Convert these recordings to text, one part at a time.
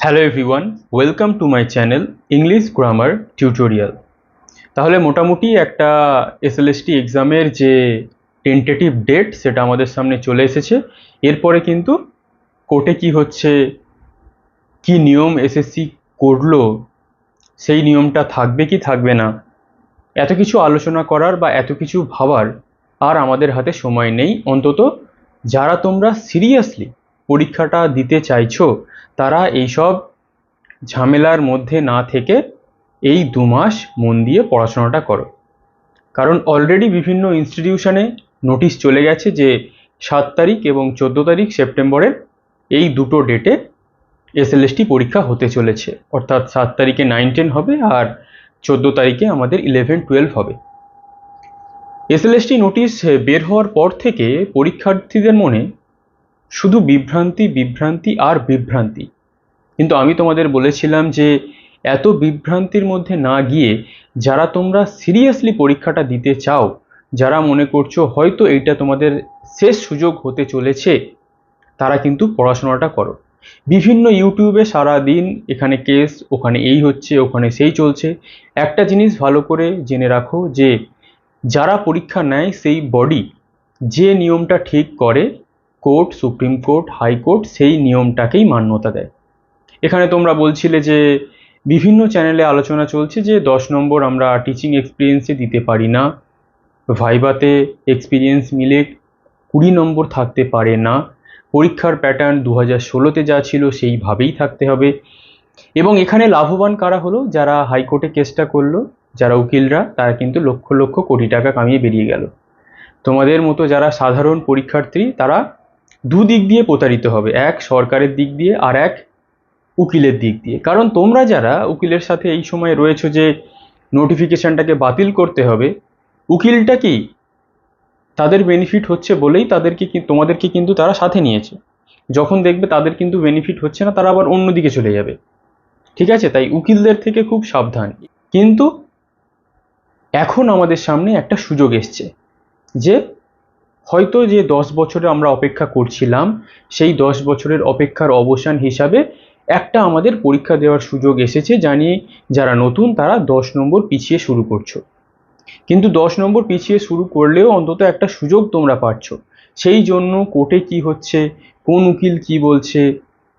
Hello everyone welcome to my channel English grammar tutorial তাহলে মোটামুটি একটা এসএলএসটি এক্সামের যে টেন্টেটিভ ডেট সেটা আমাদের সামনে চলে এসেছে। এরপরে কিন্তু কোর্টে কি হচ্ছে, কি নিয়ম এসএসসি করল, সেই নিয়মটা থাকবে কি থাকবে না, এত কিছু আলোচনা করার বা এত কিছু ভাবার আর আমাদের হাতে সময় নেই। অন্তত যারা তোমরা সিরিয়াসলি পরীক্ষাটা দিতে চাইছো, তারা এইসব ঝামেলার মধ্যে না থেকে এই দু মাস মন দিয়ে পড়াশোনাটা করো। কারণ অলরেডি বিভিন্ন ইনস্টিটিউশনে নোটিশ চলে গেছে যে সাত তারিখ এবং চোদ্দ তারিখ সেপ্টেম্বরের এই দুটো ডেটে এসএলএসটি পরীক্ষা হতে চলেছে। অর্থাৎ সাত তারিখে নাইন টেন হবে আর চোদ্দ তারিখে আমাদের ইলেভেন টুয়েলভ হবে। এসএলএসটি নোটিশ বের হওয়ার পর থেকে পরীক্ষার্থীদের মনে শুধু বিভ্রান্তি বিভ্রান্তি আর বিভ্রান্তি। কিন্তু আমি তোমাদের বলেছিলাম যে, এত বিভ্রান্তির মধ্যে না গিয়ে যারা তোমরা সিরিয়াসলি পরীক্ষাটা দিতে চাও, যারা মনে করছ হয়তো এইটা তোমাদের শেষ সুযোগ হতে চলেছে, তারা কিন্তু পড়াশোনাটা করো। বিভিন্ন ইউটিউবে সারা দিন এখানে কেস ওখানে এই হচ্ছে, ওখানে সেই চলছে। একটা জিনিস ভালো করে জেনে রাখো যে, যারা পরীক্ষা নেয় সেই বডি যে নিয়মটা ঠিক করে কোর্ট, সুপ্রিম কোর্ট হাইকোর্ট সেই নিয়মটাকেই মান্যতা দেয়। এখানে তোমরা বলছিলে যে বিভিন্ন চ্যানেলে আলোচনা চলছে যে দশ নম্বর আমরা টিচিং এক্সপিরিয়েন্সে দিতে পারি না ভাইভাতে এক্সপিরিয়েন্স মিলে কুড়ি নম্বর থাকতে পারে না, পরীক্ষার প্যাটার্ন দু হাজার ষোলোতে যা ছিল সেইভাবেই থাকতে হবে। এবং এখানে লাভবান কারা হলো? যারা হাইকোর্টে কেসটা করল, যারা উকিলরা, তারা কিন্তু লক্ষ লক্ষ কোটি টাকা কামিয়ে বেরিয়ে গেল। তোমাদের মতো যারা সাধারণ পরীক্ষার্থী, তারা দুদিক দিয়ে প্রতারিত হবে, এক সরকারের দিক দিয়ে আর এক উকিলের দিক দিয়ে। কারণ তোমরা যারা উকিলের সাথে এই সময় রয়েছো যে নোটিফিকেশনটাকে বাতিল করতে হবে, উকিলটা কি? তাদের বেনিফিট হচ্ছে বলেই তাদেরকে তোমাদেরকে কিন্তু তারা সাথে নিয়েছে। যখন দেখবে তাদের কিন্তু বেনিফিট হচ্ছে না, তারা আবার অন্যদিকে চলে যাবে। ঠিক আছে? তাই উকিলদের থেকে খুব সাবধান। কিন্তু এখন আমাদের সামনে একটা সুযোগ এসছে যে হয়তো যে দশ বছরে আমরা অপেক্ষা করছিলাম, সেই দশ বছরের অপেক্ষার অবসান হিসাবে একটা আমাদের পরীক্ষা দেওয়ার সুযোগ এসেছে জানিয়ে যারা নতুন তারা দশ নম্বর পিছিয়ে শুরু করছ। কিন্তু দশ নম্বর পিছিয়ে শুরু করলেও অন্তত একটা সুযোগ তোমরা পাচ্ছ। সেই জন্য কোর্টে কি হচ্ছে, কোন উকিল কি বলছে,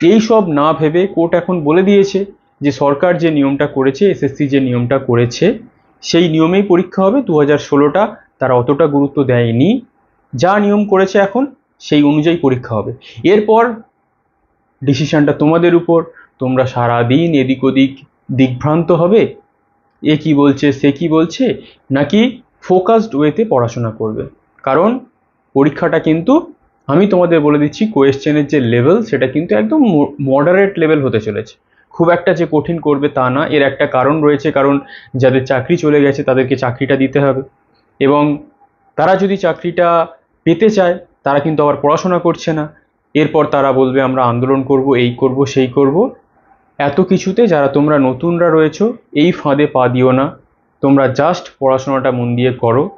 এই সব না ভেবে কোর্ট এখন বলে দিয়েছে যে সরকার যে নিয়মটা করেছে, এসএসসি যে নিয়মটা করেছে, সেই নিয়মেই পরীক্ষা হবে। দু হাজার ষোলোটা তারা অতটা গুরুত্ব দেয়নি। যা নিয়ম করেছে এখন, সেই অনুযায়ী পরীক্ষা হবে। এরপর ডিসিশনটা তোমাদের উপর। তোমরা সারা দিন এদিক ওদিক দিগ্ভ্রান্ত হবে। এ কি বলছে, সে কি বলছে, নাকি ফোকাসড ওয়েতে পড়াশোনা করবে। কারণ পরীক্ষাটা কিন্তু, আমি তোমাদের বলে দিচ্ছি কোয়েশ্চেনের যে লেভেল সেটা কিন্তু একদম মডারেট লেভেল হতে চলেছে। খুব একটা যে কঠিন করবে তা না। এর একটা কারণ রয়েছে, কারণ যাদের চাকরি চলে গেছে, তাদেরকে চাকরিটা দিতে হবে। এবং তারা যদি চাকরিটা পেতে চায়, তারা কিন্তু আবার পড়াশোনা করছে না। এরপর তারা বলবে, আমরা আন্দোলন করব, এই করব, সেই করব। এত কিছুতে যারা তোমরা নতুনরা রয়েছো, এই ফাঁদে পা দিও না। তোমরা জাস্ট পড়াশোনাটা মন দিয়ে করো,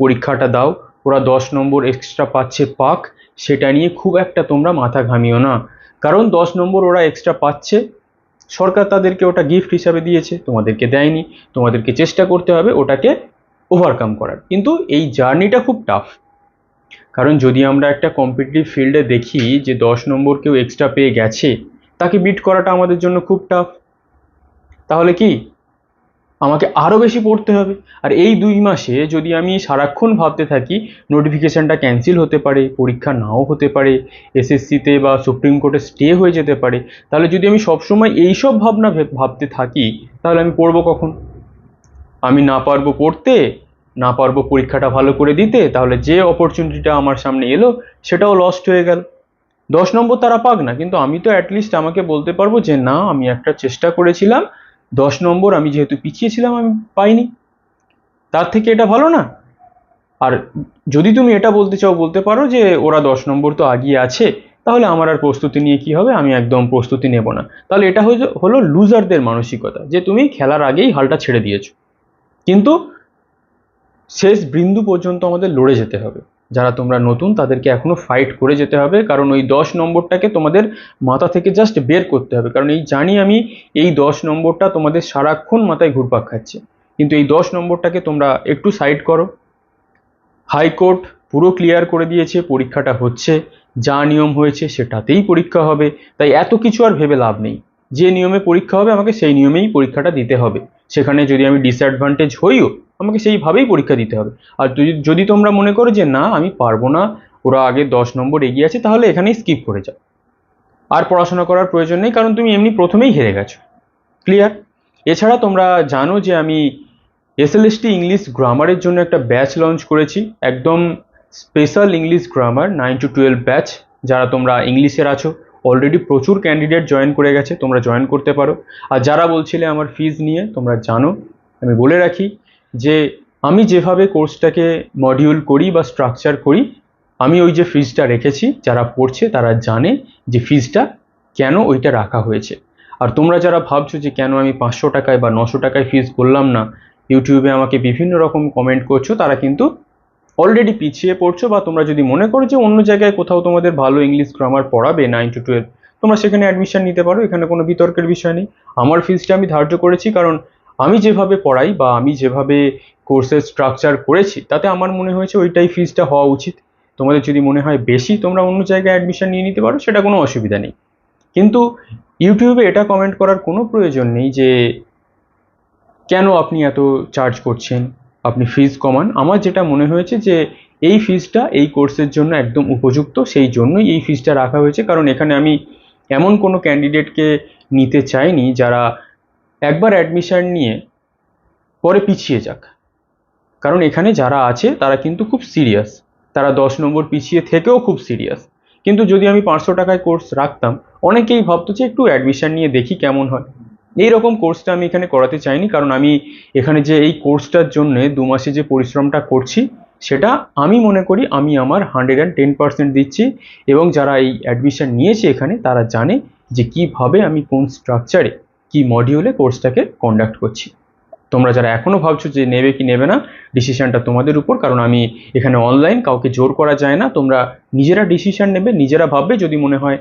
পরীক্ষাটা দাও। ওরা দশ নম্বর এক্সট্রা পাচ্ছে পাক, সেটা নিয়ে খুব একটা তোমরা মাথা ঘামিও না। কারণ দশ নম্বর ওরা এক্সট্রা পাচ্ছে, সরকার তাদেরকে ওটা গিফট হিসাবে দিয়েছে, তোমাদেরকে দেয়নি। তোমাদেরকে চেষ্টা করতে হবে ওটাকে ওভারকাম করার। কিন্তু এই জার্নিটা খুব টাফ কারণ যদি আমরা একটা কম্পিটিটিভ ফিল্ডে দেখি যে দশ নম্বর কেউ এক্সট্রা পেয়ে গেছে, তাকে বিট করাটা আমাদের জন্য খুব টাফ তাহলে কি? আমাকে আরও বেশি পড়তে হবে। আর এই দুই মাসে যদি আমি সারাক্ষণ ভাবতে থাকি নোটিফিকেশানটা ক্যান্সেল হতে পারে, পরীক্ষা নাও হতে পারে, এসএসসিতে বা সুপ্রিম কোর্টে স্টে হয়ে যেতে পারে, তাহলে যদি আমি সবসময় এইসব ভাবনা ভেব- ভাবতে থাকি, তাহলে আমি পড়ব কখন? আমি না পারব পড়তে না পারব পরীক্ষাটা ভালো করে দিতে, তাহলে যে অপরচুনিটিটা আমার সামনে এলো, সেটাও লস্ট হয়ে গেল। দশ নম্বর তারা পাক না, কিন্তু আমি তো অ্যাটলিস্ট আমাকে বলতে পারব যে, না, আমি একটা চেষ্টা করেছিলাম, দশ নম্বর আমি যেহেতু পিছিয়েছিলাম, আমি পাইনি। তার থেকে এটা ভালো না? আর যদি তুমি এটা বলতে চাও, বলতে পারো যে, ওরা দশ নম্বর তো আগিয়ে আছে, তাহলে আমার আর প্রস্তুতি নিয়ে কি হবে? আমি একদম প্রস্তুতি নেব না। তাহলে এটা হলো- লুজারদের মানসিকতা, যে তুমি খেলার আগেই হালটা ছেড়ে দিয়েছ। কিন্তু শেষ বিন্দু পর্যন্ত আমাদের লড়ে যেতে হবে। যারা তোমরা নতুন, তাদেরকে এখনও ফাইট করে যেতে হবে, কারণ ওই দশ নম্বরটাকে তোমাদের মাথা থেকে জাস্ট বের করতে হবে। কারণ এই জানি আমি এই দশ নম্বরটা তোমাদের সারাক্ষণ মাথায় ঘুরপাক খাচ্ছে। কিন্তু এই দশ নম্বরটাকে তোমরা একটু সাইড করো। হাইকোর্ট পুরো ক্লিয়ার করে দিয়েছে, পরীক্ষাটা হচ্ছে, যা নিয়ম হয়েছে সেটাতেই পরীক্ষা হবে। তাই এত কিছু আর ভেবে লাভ নেই। যে নিয়মে পরীক্ষা হবে, আমাকে সেই নিয়মেই পরীক্ষাটা দিতে হবে। সেখানে যদি আমি ডিসঅ্যাডভান্টেজ হইও, আমাকে সেইভাবেই পরীক্ষা দিতে হবে। আর যদি তোমরা মনে করো যে না, আমি পারব না, ওরা আগে দশ নম্বর এগিয়ে আছে, তাহলে এখানেই স্কিপ করে যাও। আর পড়াশোনা করার প্রয়োজন নেই, কারণ তুমি এমনি প্রথমেই হেরে গেছো। ক্লিয়ার এছাড়া তোমরা জানো যে আমি এসএলএসটি ইংলিশ গ্রামারের জন্য একটা ব্যাচ লঞ্চ করেছি, একদম special English grammar nine to twelve batch যারা তোমরা ইংলিশের আছো। অলরেডি প্রচুর ক্যান্ডিডেট জয়েন করে গেছে, তোমরা জয়েন করতে পারো। আর যারা বলছিলে আমার ফিজ নিয়ে, তোমরা জানো, আমি বলে রাখি যে আমি যেভাবে কোর্সটাকে মডিউল করি বা স্ট্রাকচার করি, আমি ওই যে ফিজটা রেখেছি, যারা পড়ছে তারা জানে যে ফিজটা কেন ওইটা রাখা হয়েছে। আর তোমরা যারা ভাবছ যে কেন আমি পাঁচশো টাকায় বা নশো টাকায় ফিজ করলাম না, ইউটিউবে আমাকে বিভিন্ন রকম কমেন্ট করছ, তারা কিন্তু অলরেডি পিছিয়ে পড়ছো বা তোমরা যদি মনে করো যে অন্য জায়গায় কোথাও তোমাদের ভালো ইংলিশ গ্রামার পড়াবে নাইন টু টুয়েলভ তোমরা সেখানে অ্যাডমিশন নিতে পারো, এখানে কোনো বিতর্কের বিষয় নেই। আমার ফিজটা আমি ধার্য করেছি কারণ আমি যেভাবে পড়াই বা আমি যেভাবে কোর্সের স্ট্রাকচার করেছি, তাতে আমার মনে হয়েছে ওইটাই ফিজটা হওয়া উচিত। তোমাদের যদি মনে হয় বেশি তোমরা অন্য জায়গায় অ্যাডমিশন নিয়ে নিতে পারো, সেটা কোনো অসুবিধা নেই। কিন্তু ইউটিউবে এটা কমেন্ট করার কোনো প্রয়োজন নেই যে কেন আপনি এত চার্জ করছেন? আপনি ফিজ কমান। আমার যেটা মনে হয়েছে যে, এই ফিজটা এই কোর্সের জন্য একদম উপযুক্ত, সেই জন্যই এই ফিজটা রাখা হয়েছে। কারণ এখানে আমি এমন কোনো ক্যান্ডিডেটকে নিতে চাইনি যারা একবার অ্যাডমিশন নিয়ে পরে পিছিয়ে যাক। কারণ এখানে যারা আছে, তারা কিন্তু খুব সিরিয়াস তারা দশ নম্বর পিছিয়ে থেকেও খুব সিরিয়াস কিন্তু যদি আমি পাঁচশো টাকায় কোর্স রাখতাম, অনেকেই ভাবতো যে একটু অ্যাডমিশন নিয়ে দেখি কেমন হয়। এই রকম কোর্সটা আমি এখানে করাতে চাইনি, কারণ আমি এখানে যে এই কোর্সটার জন্য দু মাসে যে পরিশ্রমটা করছি, সেটা আমি মনে করি আমি আমার হান্ড্রেড অ্যান্ড টেন পার্সেন্ট দিচ্ছি। এবং যারা এই অ্যাডমিশন নিয়েছে এখানে, তারা জানে যে কীভাবে আমি কোন স্ট্রাকচারে কি মডিউলে কোর্সটাকে কন্ডাক্ট করছি। তোমরা যারা এখনও ভাবছ যে নেবে কি নেবে না ডিসিশনটা তোমাদের উপর, কারণ আমি এখানে অনলাইন কাউকে জোর করা যায় না। তোমরা নিজেরা ডিসিশন নেবে, নিজেরা ভাববে। যদি মনে হয়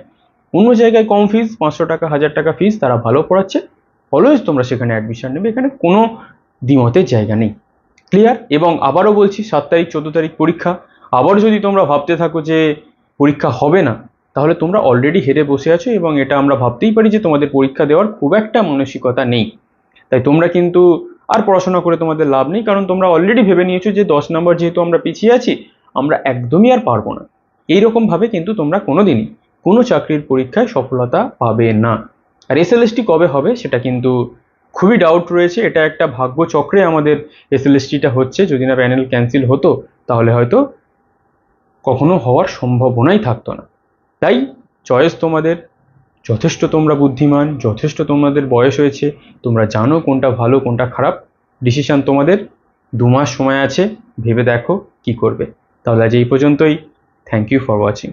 অন্য জায়গায় কম ফিস পাঁচশো টাকা, হাজার টাকা ফিস তারা ভালো পড়াচ্ছে। অলওয়েজ তোমরা সেখানে অ্যাডমিশন নেবে। এখানে কোনো দ্বিমতের জায়গা নেই। ক্লিয়ার এবং আবারও বলছি, সাত তারিখ, চোদ্দ তারিখ পরীক্ষা। আবার যদি তোমরা ভাবতে থাকো যে পরীক্ষা হবে না, তাহলে তোমরা অলরেডি হেরে বসে আছো এবং এটা আমরা ভাবতেই পারি যে তোমাদের পরীক্ষা দেওয়ার খুব একটা মানসিকতা নেই। তাই তোমরা কিন্তু আর পড়াশোনা করে তোমাদের লাভ নেই, কারণ তোমরা অলরেডি ভেবে নিয়েছো যে দশ নম্বর যেহেতু আমরা পিছিয়ে আছি, আমরা একদমই আর পারব না। এইরকমভাবে কিন্তু তোমরা কোনোদিনই কোনো চাকরির পরীক্ষায় সফলতা পাবে না। আর এসএলএসটি কবে হবে সেটা কিন্তু খুবই ডাউট রয়েছে। এটা একটা ভাগ্য চক্রে আমাদের এসএলএসটিটা হচ্ছে। যদি না প্যানেল ক্যান্সেল হতো, তাহলে হয়তো কখনো হওয়ার সম্ভাবনাই থাকতো না। তাই চয়েস তোমাদের, যথেষ্ট তোমরা বুদ্ধিমান, যথেষ্ট তোমাদের বয়স হয়েছে, তোমরা জানো কোনটা ভালো, কোনটা খারাপ। ডিসিশন তোমাদের দু মাস সময় আছে, ভেবে দেখো কি করবে। তাহলে আজ এই পর্যন্তই। Thank you for watching